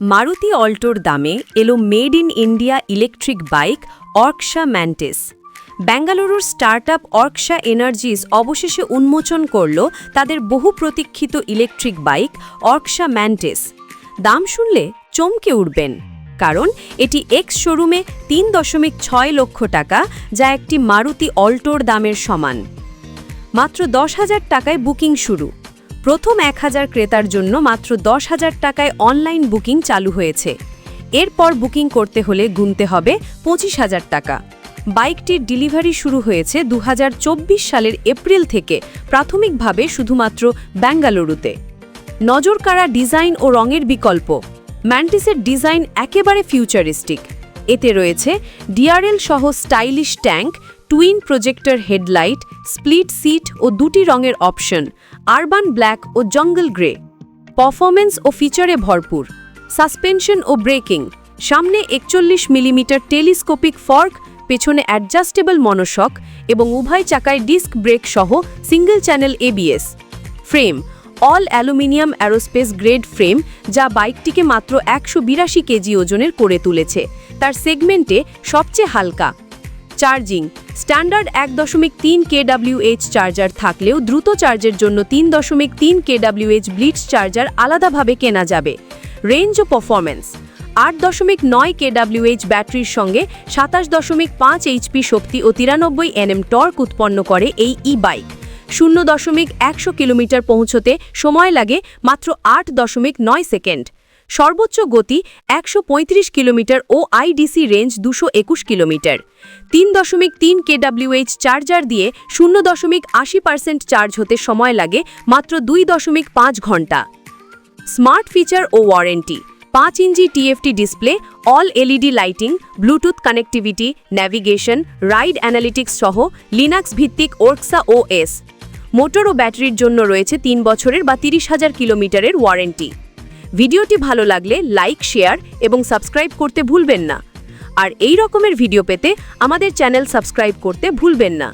মারুতি অল্টোর দামে এলো made in India electric bike Orxa Mantis. বেঙ্গালুরুর স্টার্টআপ অর্কশা এনার্জিস অবশেষে উন্মোচন করল তাদের বহু প্রতীক্ষিত ইলেকট্রিক বাইক অর্কশা ম্যান্টিস। দাম শুনলে চমকে উঠবেন, কারণ এটি এক্স শোরুমে তিন দশমিক ছয় লক্ষ টাকা, যা একটি মারুতি অল্টোর দামের সমান। মাত্র দশ হাজার টাকায় বুকিং শুরু। প্রথম এক হাজার ক্রেতার জন্য মাত্র দশ হাজার টাকায় অনলাইন বুকিং চালু হয়েছে। এরপর বুকিং করতে হলে গুনতে হবে পঁচিশ হাজার টাকা। বাইকটির ডেলিভারি শুরু হয়েছে দু হাজার চব্বিশ সালের এপ্রিল থেকে, প্রাথমিকভাবে শুধুমাত্র বেঙ্গালুরুতে নজরকাড়া ডিজাইন ও রঙের বিকল্প। ম্যান্টিসের ডিজাইন একেবারে ফিউচারিস্টিক। এতে রয়েছে ডিআরএল সহ stylish tank twin projector headlight, split seat ও দুটি রঙের অপশন, আরবান ব্ল্যাক ও জঙ্গল গ্রে। পারফরমেন্স ও ফিচারে ভরপুর। সাসপেনশন ও ব্রেকিং। সামনে একচল্লিশ মিলিমিটার টেলিস্কোপিক ফর্ক, পেছনে অ্যাডজাস্টেবল মনোশক এবং উভয় চাকায় ডিস্ক ব্রেক সহ single channel ABS frame. All aluminium aerospace grade frame, যা বাইকটিকে মাত্র একশো বিরাশি কেজি ওজনের করে তুলেছে। তার সেগমেন্টে সবচেয়ে হালকা। চার্জিং। স্ট্যান্ডার্ড এক দশমিক তিন কেডাব্লিউএইচ চার্জার থাকলেও দ্রুত চার্জের জন্য তিন দশমিক তিন কেডাব্লিউএইচ ব্লিটস চার্জার আলাদাভাবে কেনা যাবে। রেঞ্জ ও পারফরমেন্স আট দশমিক নয় কেডাব্লিউএইচ ব্যাটারির সঙ্গে সাতাশ দশমিক পাঁচ এইচপি শক্তি ও তিরানব্বই এনএম টর্ক উৎপন্ন করে এই ই বাইক শূন্য দশমিক একশো কিলোমিটার পৌঁছতে সময় লাগে মাত্র আট দশমিক নয় সেকেন্ড। সর্বোচ্চ গতি একশো পঁয়ত্রিশ কিলোমিটার ও আইডিসি রেঞ্জ দুশো একুশ কিলোমিটার। তিন দশমিক তিন কেডাব্লিউএইচ চার্জার দিয়ে শূন্য দশমিক আশি পার্সেন্ট চার্জ হতে সময় লাগে মাত্র দুই দশমিক পাঁচ ঘণ্টা। স্মার্ট ফিচার ও ওয়ারেন্টি, পাঁচ inch TFT display, all LED lighting, Bluetooth connectivity, navigation, ride analytics সহ লিনাক্স ভিত্তিক ওর্কসা ওএস মোটর ও ব্যাটারির জন্য রয়েছে তিন বছরের বা তিরিশ হাজার কিলোমিটারের ওয়ারেন্টি। ভিডিওটি ভালো লাগলে লাইক, শেয়ার এবং সাবস্ক্রাইব করতে ভুলবেন না। আর এই রকমের ভিডিও পেতে আমাদের চ্যানেল সাবস্ক্রাইব করতে ভুলবেন না।